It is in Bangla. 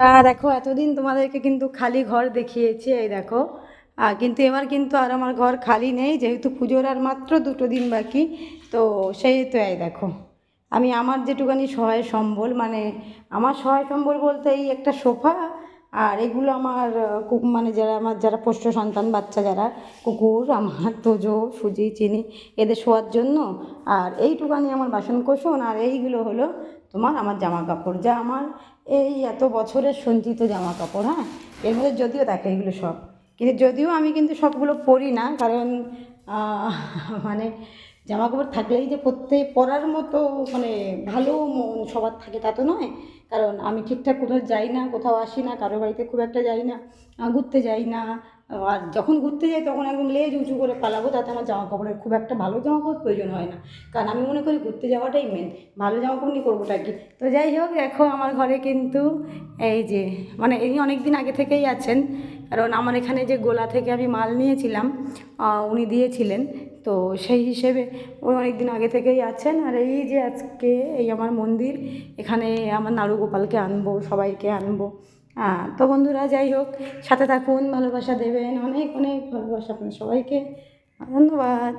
তা দেখো, এতদিন তোমাদেরকে কিন্তু খালি ঘর দেখিয়েছি, এই দেখো। আর কিন্তু এবার কিন্তু আর আমার ঘর খালি নেই, যেহেতু পুজোর আর মাত্র দুটো দিন বাকি, তো সেই তো এই দেখো। আমি আমার যেটুকানি সহায় সম্বল মানে আমার সহায় সম্বল বলতে এই একটা সোফা আর এগুলো আমার মানে যারা আমার, যারা পোষ্য সন্তান, বাচ্চা যারা, কুকুর, আমার, তোজো, সুজি, চিনি, এদের শোয়ার জন্য। আর এইটুকানি আমার বাসন কোসন আর এইগুলো হলো তোমার আমার জামা কাপড় যা আমার এই এত বছরের সঞ্চিত জামা কাপড় হ্যাঁ? এর মধ্যে যদিও দেখে এগুলো সব। কিন্তু যদিও আমি কিন্তু সবগুলো পরি না, কারণ মানে জামা কাপড় থাকলেই যে পরতে, পরার মতো মানে ভালো মন সবার থাকে তা তো নয়। কারণ আমি ঠিকঠাক কোথাও যাই না, কোথাও আসি না, কারও বাড়িতে খুব একটা যাই না ঘুরতে যাই না। আর যখন ঘুরতে যাই তখন একদম লেজ উঁচু করে পালাবো, তাতে আমার জামা কাপড়ের খুব একটা ভালো জামা কাপড় প্রয়োজন হয় না। কারণ আমি মনে করি ঘুরতে যাওয়াটাই মেন ভালো জামা কাপড় নিয়ে করবোটা কি? তো যাই হোক, দেখো আমার ঘরে কিন্তু এই যে মানে এই অনেক দিন আগে থেকেই আছেন। কারণ আমার এখানে যে গোলা থেকে আমি মাল নিয়েছিলাম উনি দিয়েছিলেন তো সেই হিসেবে ও অনেক দিন আগে থেকেই আছেন। আর এই যে আজকে এই আমার মন্দির, এখানে আমার নাড়ু গোপালকে আনব, সবাইকে আনব। তো বন্ধুরা, যাই হোক, সাথে থাকুন, ভালোবাসা দেবেন। অনেক অনেক ভালোবাসা আপনার সবাইকে। ধন্যবাদ।